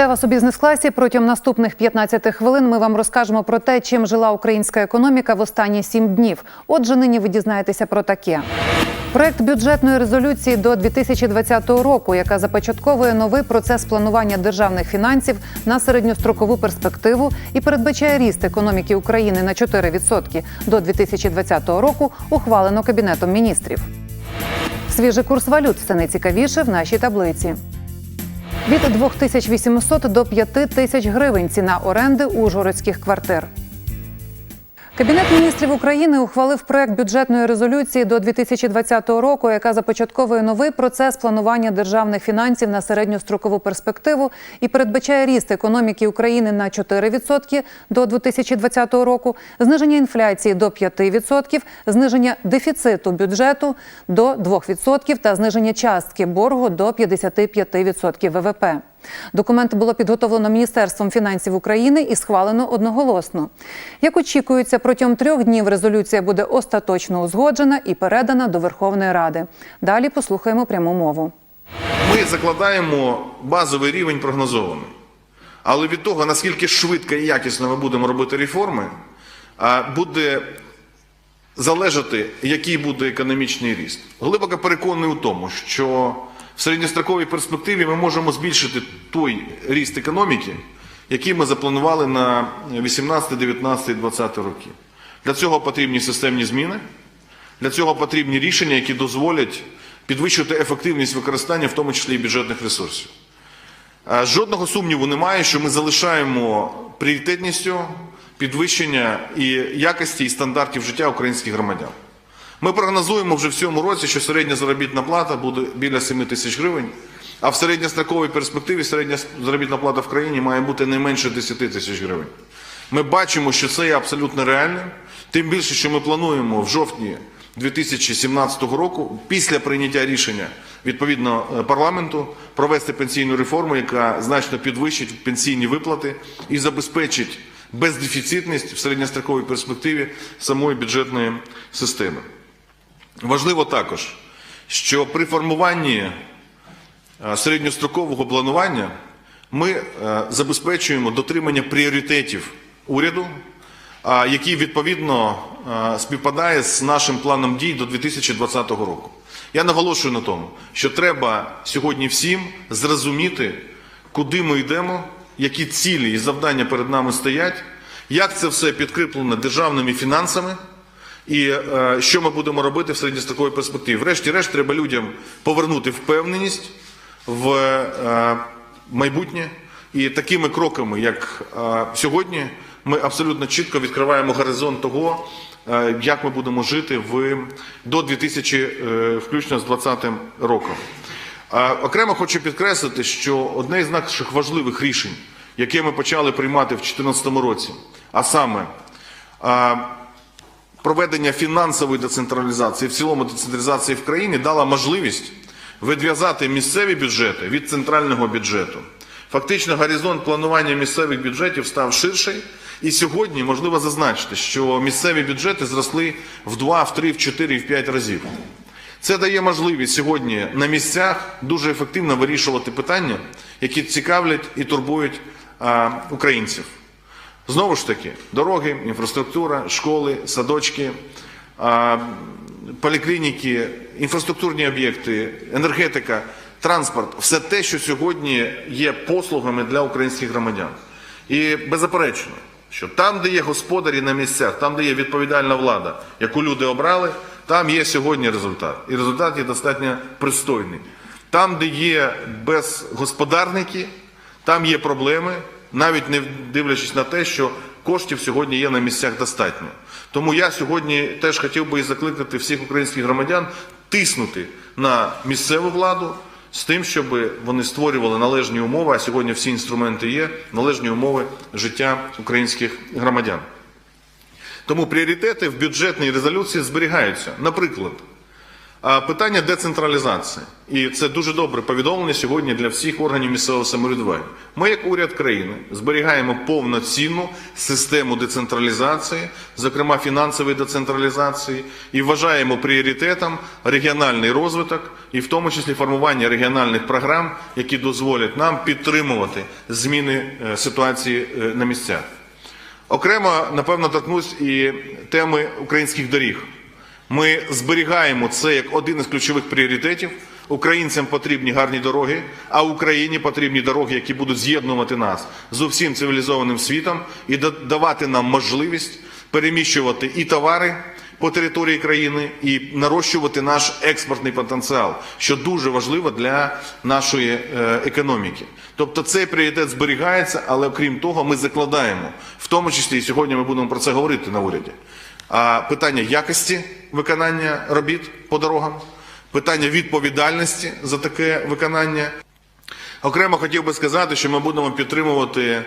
Вітаю вас у бізнес-класі. Протягом наступних 15 хвилин ми вам розкажемо про те, чим жила українська економіка в останні сім днів. Отже, нині ви дізнаєтеся про таке. Проект бюджетної резолюції до 2020 року, яка започатковує новий процес планування державних фінансів на середньострокову перспективу і передбачає ріст економіки України на 4% до 2020 року, ухвалено кабінетом міністрів. Свіжий курс валют все найцікавіше в нашій таблиці. Від 2800 до 5000 гривень ціна оренди ужгородських квартир. Кабінет міністрів України ухвалив проект бюджетної резолюції до 2020 року, яка започатковує новий процес планування державних фінансів на середньострокову перспективу і передбачає ріст економіки України на 4% до 2020 року, зниження інфляції до 5%, зниження дефіциту бюджету до 2% та зниження частки боргу до 55% ВВП. Документ було підготовлено Міністерством фінансів України і схвалено одноголосно. Як очікується, протягом трьох днів резолюція буде остаточно узгоджена і передана до Верховної Ради. Далі послухаємо пряму мову. Ми закладаємо базовий рівень прогнозований. Але від того, наскільки швидко і якісно ми будемо робити реформи, буде залежати, який буде економічний ріст. Глибоко переконаний у тому, що в середньостроковій перспективі ми можемо збільшити той ріст економіки, який ми запланували на 18, 19, 20 роки. Для цього потрібні системні зміни. Для цього потрібні рішення, які дозволять підвищувати ефективність використання, в тому числі і бюджетних ресурсів. Жодного сумніву немає, що ми залишаємо пріоритетністю підвищення і якості і стандартів життя українських громадян. Ми прогнозуємо вже в цьому році, що середня заробітна плата буде біля 7 тисяч гривень, а в середньостроковій перспективі середня заробітна плата в країні має бути не менше 10 тисяч гривень. Ми бачимо, що це є абсолютно реальним, тим більше, що ми плануємо в жовтні 2017 року, після прийняття рішення відповідно е, парламенту, провести пенсійну реформу, яка значно підвищить пенсійні виплати і забезпечить бездефіцитність в середньостроковій перспективі самої бюджетної системи. Важливо також, що при формуванні е, середньострокового планування ми е, забезпечуємо дотримання пріоритетів уряду, який відповідно е, співпадає з нашим планом дій до 2020 року. Я наголошую на тому, що треба сьогодні всім зрозуміти, куди ми йдемо, які цілі і завдання перед нами стоять, як це все підкріплено державними фінансами. І е, що ми будемо робити в середньостроковій перспективі? Врешті-решт, треба людям повернути впевненість в е, майбутнє. І такими кроками, як е, сьогодні, ми абсолютно чітко відкриваємо горизонт того, як ми будемо жити в, до 2000, е, включно з 2020 роком. Окремо хочу підкреслити, що одне з наших важливих рішень, яке ми почали приймати в 2014 році, а саме проведення фінансової децентралізації, в цілому децентралізації в країні дала можливість відв'язати місцеві бюджети від центрального бюджету. Фактично, горизонт планування місцевих бюджетів став ширший, і сьогодні можливо зазначити, що місцеві бюджети зросли в 2, в 3, в 4, в 5 разів. Це дає можливість сьогодні на місцях дуже ефективно вирішувати питання, які цікавлять і турбують українців. Знову ж таки, дороги, інфраструктура, школи, садочки, поліклініки, інфраструктурні об'єкти, енергетика, транспорт все те, що сьогодні є послугами для українських громадян. І беззаперечно, що там, де є господарі на місцях, там, де є відповідальна влада, яку люди обрали, там є сьогодні результат. І результат є достатньо пристойний. Там, де є безгосподарники, там є проблеми, навіть не дивлячись на те, що коштів сьогодні є на місцях достатньо. Тому я сьогодні теж хотів би і закликати всіх українських громадян тиснути на місцеву владу з тим, щоб вони створювали належні умови, а сьогодні всі інструменти є, належні умови життя українських громадян. Тому пріоритети в бюджетній резолюції зберігаються. Наприклад, питання децентралізації. І це дуже добре повідомлення сьогодні для всіх органів місцевого самоврядування. Ми, як уряд країни, зберігаємо повноцінну систему децентралізації, зокрема фінансової децентралізації, і вважаємо пріоритетом регіональний розвиток, і в тому числі формування регіональних програм, які дозволять нам підтримувати зміни е, ситуації е, на місцях. Окремо, напевно, торкнусь і теми українських доріг. Ми зберігаємо це як один із ключових пріоритетів. Українцям потрібні гарні дороги, а Україні потрібні дороги, які будуть з'єднувати нас з усім цивілізованим світом і давати нам можливість переміщувати і товари по території країни, і нарощувати наш експортний потенціал, що дуже важливо для нашої е, економіки. Тобто цей пріоритет зберігається, але окрім того, ми закладаємо, в тому числі і сьогодні ми будемо про це говорити на уряді. Питання якості виконання робіт по дорогам, питання відповідальності за таке виконання. Окремо хотів би сказати, що ми будемо підтримувати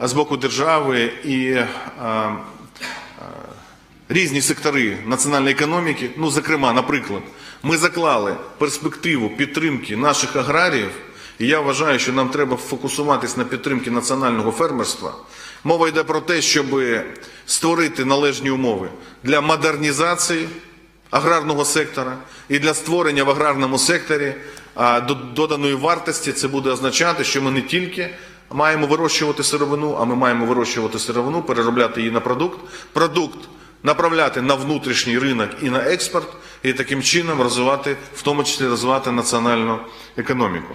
з боку держави і різні сектори національної економіки. Ну, зокрема, наприклад, ми заклали перспективу підтримки наших аграріїв, і я вважаю, що нам треба фокусуватись на підтримці національного фермерства. Мова йде про те, щоб створити належні умови для модернізації аграрного сектора і для створення в аграрному секторі до- доданої вартості. Це буде означати, що ми не тільки маємо вирощувати сировину, а ми маємо вирощувати сировину, переробляти її на продукт. Продукт направляти на внутрішній ринок і на експорт, і таким чином розвивати, в тому числі розвивати національну економіку.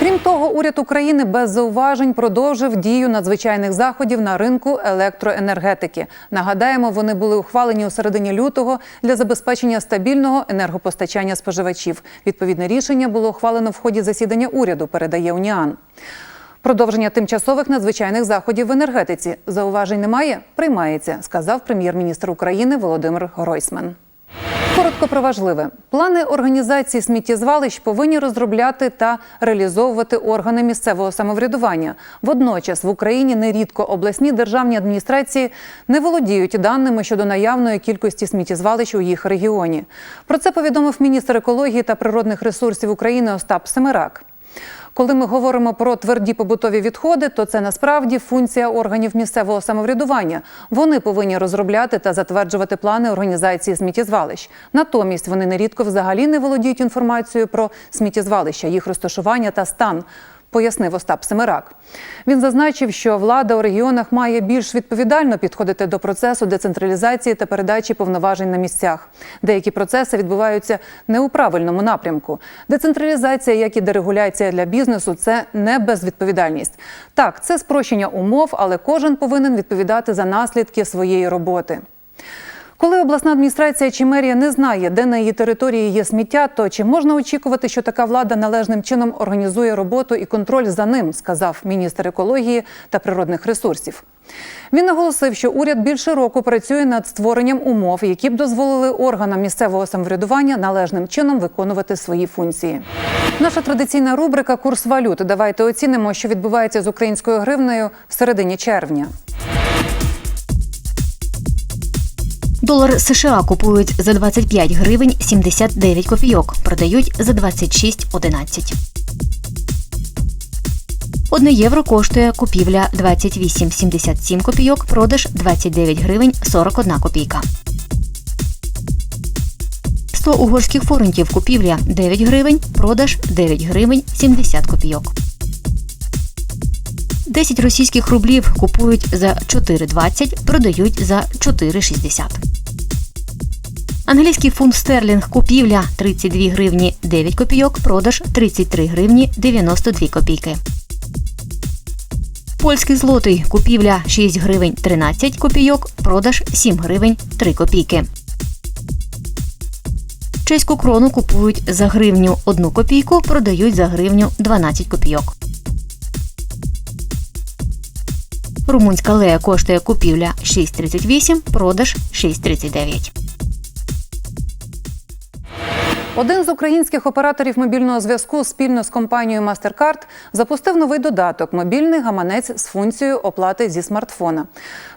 Крім того, уряд України без зауважень продовжив дію надзвичайних заходів на ринку електроенергетики. Нагадаємо, вони були ухвалені у середині лютого для забезпечення стабільного енергопостачання споживачів. Відповідне рішення було ухвалено в ході засідання уряду. Передає Уніан. Продовження тимчасових надзвичайних заходів в енергетиці зауважень немає. Приймається, сказав прем'єр-міністр України Володимир Гройсман. Коротко про важливе. Плани організації сміттєзвалищ повинні розробляти та реалізовувати органи місцевого самоврядування. Водночас в Україні нерідко обласні державні адміністрації не володіють даними щодо наявної кількості сміттєзвалищ у їх регіоні. Про це повідомив міністр екології та природних ресурсів України Остап Семирак. Коли ми говоримо про тверді побутові відходи, то це насправді функція органів місцевого самоврядування. Вони повинні розробляти та затверджувати плани організації сміттєзвалищ. Натомість вони нерідко взагалі не володіють інформацією про сміттєзвалища, їх розташування та стан. Пояснив Остап Семирак. Він зазначив, що влада у регіонах має більш відповідально підходити до процесу децентралізації та передачі повноважень на місцях. Деякі процеси відбуваються не у правильному напрямку. Децентралізація, як і дерегуляція для бізнесу, це не безвідповідальність. Так, це спрощення умов, але кожен повинен відповідати за наслідки своєї роботи. Коли обласна адміністрація чи мерія не знає, де на її території є сміття, то чи можна очікувати, що така влада належним чином організує роботу і контроль за ним, сказав міністр екології та природних ресурсів. Він наголосив, що уряд більше року працює над створенням умов, які б дозволили органам місцевого самоврядування належним чином виконувати свої функції. Наша традиційна рубрика Курс валют. Давайте оцінимо, що відбувається з українською гривнею в середині червня. Долар США купують за 25 гривень 79 копійок, продають за 26,11. Одне євро коштує купівля 28,77 копійок, продаж 29 гривень 41 копійка. 100 угорських форентів купівля 9 гривень, продаж 9 гривень 70 копійок. 10 російських рублів купують за 4,20, продають за 4,60. Англійський фунт стерлінг купівля 32 гривні 9 копійок, продаж 33 гривні 92 копійки. Польський злотий купівля 6 гривень 13 копійок, продаж 7 гривень 3 копійки. Чеську крону купують за гривню 1 копійку, продають за гривню 12 копійок. Румунська лея коштує купівля 6,38, продаж 6,39. Один з українських операторів мобільного зв'язку спільно з компанією MasterCard запустив новий додаток мобільний гаманець з функцією оплати зі смартфона.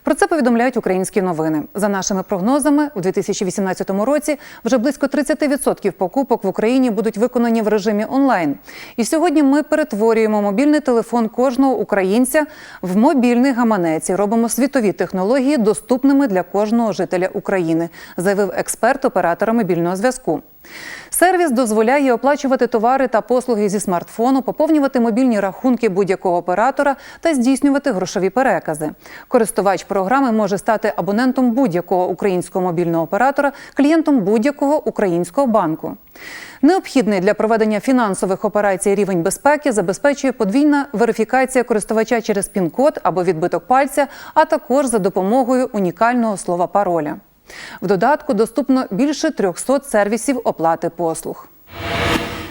Про це повідомляють українські новини. За нашими прогнозами, у 2018 році вже близько 30% покупок в Україні будуть виконані в режимі онлайн. І сьогодні ми перетворюємо мобільний телефон кожного українця в мобільний гаманець і робимо світові технології доступними для кожного жителя України, заявив експерт оператора мобільного зв'язку. Сервіс дозволяє оплачувати товари та послуги зі смартфону, поповнювати мобільні рахунки будь-якого оператора та здійснювати грошові перекази. Користувач програми може стати абонентом будь-якого українського мобільного оператора, клієнтом будь-якого українського банку. Необхідний для проведення фінансових операцій рівень безпеки забезпечує подвійна верифікація користувача через пін-код або відбиток пальця, а також за допомогою унікального слова пароля. В додатку доступно більше 300 сервісів оплати послуг.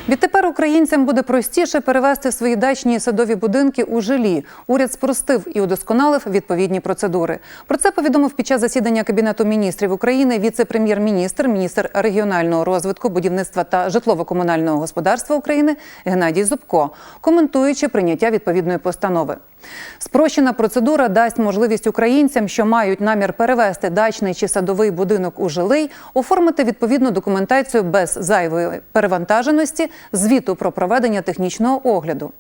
Відтепер українцям буде простіше перевести свої дачні і садові будинки у жилі. Уряд спростив і удосконалив відповідні процедури. Про це повідомив під час засідання Кабінету міністрів України віце-прем'єр-міністр, міністр регіонального розвитку, будівництва та житлово-комунального господарства України Геннадій Зубко, коментуючи прийняття відповідної постанови. Спрощена процедура дасть можливість українцям, що мають намір перевести дачний чи садовий будинок у жилий, оформити відповідну документацію без зайвої перевантаженості, звіту про проведення технічного огляду.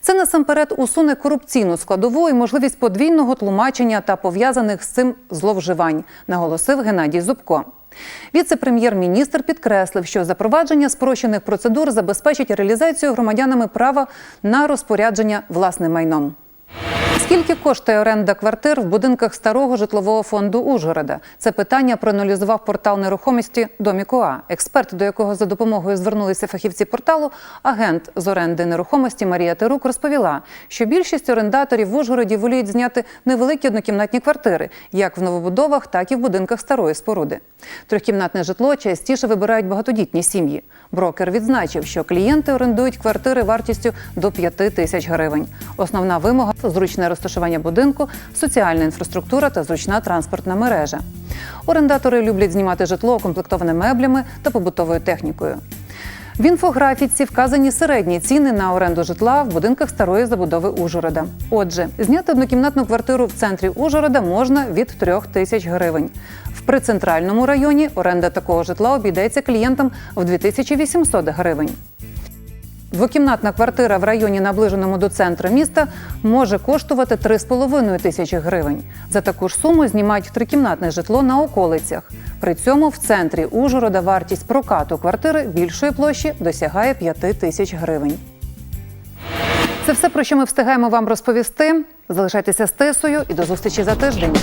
Це насамперед усуне корупційну складову і можливість подвійного тлумачення та пов'язаних з цим зловживань, наголосив Геннадій Зубко. Віце-прем'єр-міністр підкреслив, що запровадження спрощених процедур забезпечить реалізацію громадянами права на розпорядження власним майном. Скільки коштує оренда квартир в будинках старого житлового фонду Ужгорода? Це питання проаналізував портал нерухомості Домікуа. Експерт, до якого за допомогою звернулися фахівці порталу, агент з оренди нерухомості Марія Терук розповіла, що більшість орендаторів в Ужгороді воліють зняти невеликі однокімнатні квартири, як в новобудовах, так і в будинках старої споруди. Трьохкімнатне житло частіше вибирають багатодітні сім'ї. Брокер відзначив, що клієнти орендують квартири вартістю до 5 тисяч гривень. Основна вимога розташування будинку, соціальна інфраструктура та зручна транспортна мережа. Орендатори люблять знімати житло укомплектоване меблями та побутовою технікою. В інфографіці вказані середні ціни на оренду житла в будинках старої забудови Ужгорода. Отже, зняти однокімнатну квартиру в центрі Ужгорода можна від 3 тисяч гривень. В прицентральному районі оренда такого житла обійдеться клієнтам в 2800 гривень. Двокімнатна квартира в районі, наближеному до центру міста, може коштувати 3,5 тисячі гривень. За таку ж суму знімають трикімнатне житло на околицях. При цьому в центрі Ужгорода вартість прокату квартири більшої площі досягає 5 тисяч гривень. Це все, про що ми встигаємо вам розповісти. Залишайтеся з тисою і до зустрічі за тиждень.